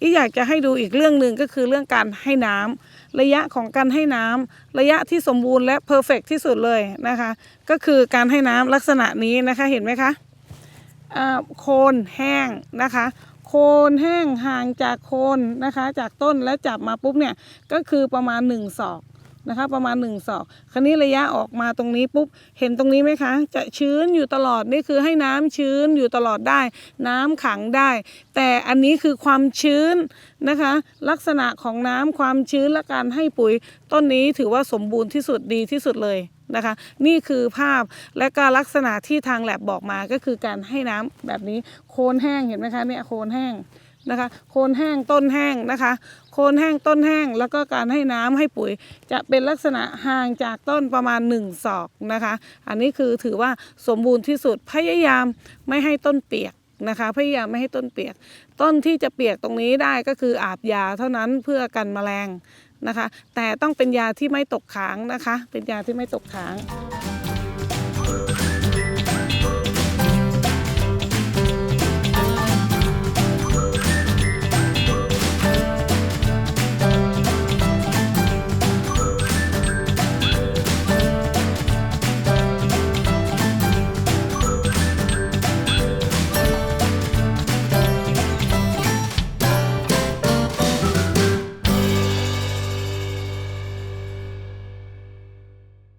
อีอยากจะให้ดูอีกเรื่องหนึ่งก็คือเรื่องการให้น้ำระยะของการให้น้ำระยะที่สมบูรณ์และเพอร์เฟกที่สุดเลยนะคะ ก็คือการให้น้ำลักษณะนี้นะคะเห็นไหมคะโคนแห้งนะคะ โคนแห้งห่างจากโคนนะคะ จากต้นแล้วจับมาปุ๊บเนี่ยก็คือประมาณ1ศอก นะคะ ประมาณ1ศอกคราวนี้ระยะออกมาตรงนี้ปุ๊บเห็นตรงนี้ไหมคะ จะชื้นอยู่ตลอดนี่คือให้น้ำชื้นอยู่ตลอดได้ น้ำขังได้ แต่อันนี้คือความชื้นนะคะ ลักษณะของน้ำความชื้นและการให้ปุ๋ย ต้นนี้ถือว่าสมบูรณ์ที่สุดดีที่สุดเลยนะคะนี่คือภาพและก็ลักษณะที่ทางแลบบอกมาก็คือการให้น้ำแบบนี้โคนแห้งเห็นไหมคะเนี่ยโคนแห้ง นะคะ โคนแห้งต้นแห้งนะคะ โคนแห้งต้นแห้งแล้วก็การให้น้ำให้ปุ๋ย จะเป็นลักษณะห่างจากต้นประมาณ 1 ศอกนะคะ อันนี้คือถือว่าสมบูรณ์ที่สุดพยายามไม่ให้ต้นเปียกนะคะพยายามไม่ให้ต้นเปียก ต้นที่จะเปียกตรงนี้ได้ก็คืออาบยาเท่านั้นเพื่อกันแมลงนะคะ แต่ต้องเป็นยาที่ไม่ตกค้างนะคะ เป็นยาที่ไม่ตกค้าง